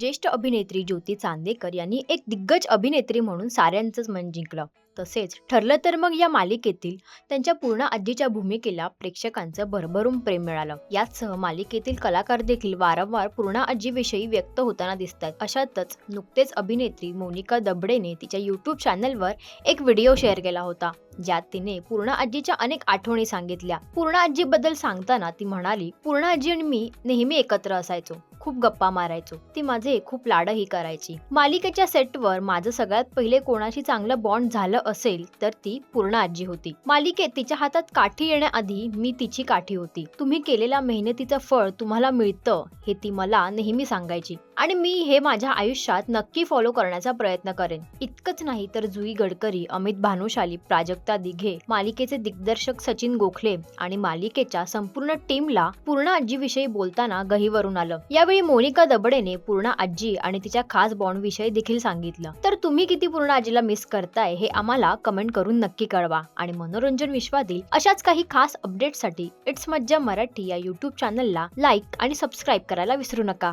ज्येष्ठ अभिनेत्री ज्योती चांदेकर यांनी एक दिग्गज अभिनेत्री म्हणून साऱ्यांचंच मन जिंकलं. तसेच ठरलं तर मग या मालिकेतील त्यांच्या पूर्ण आजीच्या भूमिकेला प्रेक्षकांचं भरभरून प्रेम मिळालं. याचसह मालिकेतील कलाकार देखील वारंवार पूर्ण आजीविषयी व्यक्त होताना दिसतात. अशातच नुकतेच अभिनेत्री मोनिका दबडेने तिच्या युट्यूब चॅनलवर एक व्हिडिओ शेअर केला होता ज्यात तिने पूर्ण आजीच्या अनेक आठवणी सांगितल्या. पूर्ण आजीबद्दल सांगताना ती म्हणाली पूर्ण आजी आणि मी नेहमी एकत्र असायचो खूप गप्पा मारायचो ती माझे खूप लाडही करायची. मालिकेच्या सेटवर माझं सगळ्यात पहिले कोणाशी चांगलं बॉन्ड झालं असेल तर ती पूर्ण आजी होती. मालिकेत तिच्या हातात काठी येण्याआधी मी तिची काठी होती. तुम्ही केलेल्या मेहनतीचं फळ तुम्हाला मिळतं हे ती मला नेहमी सांगायची. आणि मी हे माझ्या आयुष्यात नक्की फॉलो करण्याचा प्रयत्न करेन. इतकंच नाही तर जुई गडकरी अमित भानुशाली प्राजक्ता दिघे मालिकेचे दिग्दर्शक सचिन गोखले आणि मालिकेच्या संपूर्ण टीमला पूर्ण आजीविषयी बोलताना गहीवरून आलं. यावेळी मोनिका दबडेने पूर्ण आजी आणि तिच्या खास बॉन्ड विषयी देखील सांगितलं. तर तुम्ही किती पूर्ण आजीला मिस करताय हे आम्हाला कमेंट करून नक्की कळवा आणि मनोरंजन विश्वातील अशाच काही खास अपडेटसाठी इट्स मज्जा मराठी या युट्यूब चॅनलला लाईक आणि सबस्क्राईब करायला विसरू नका.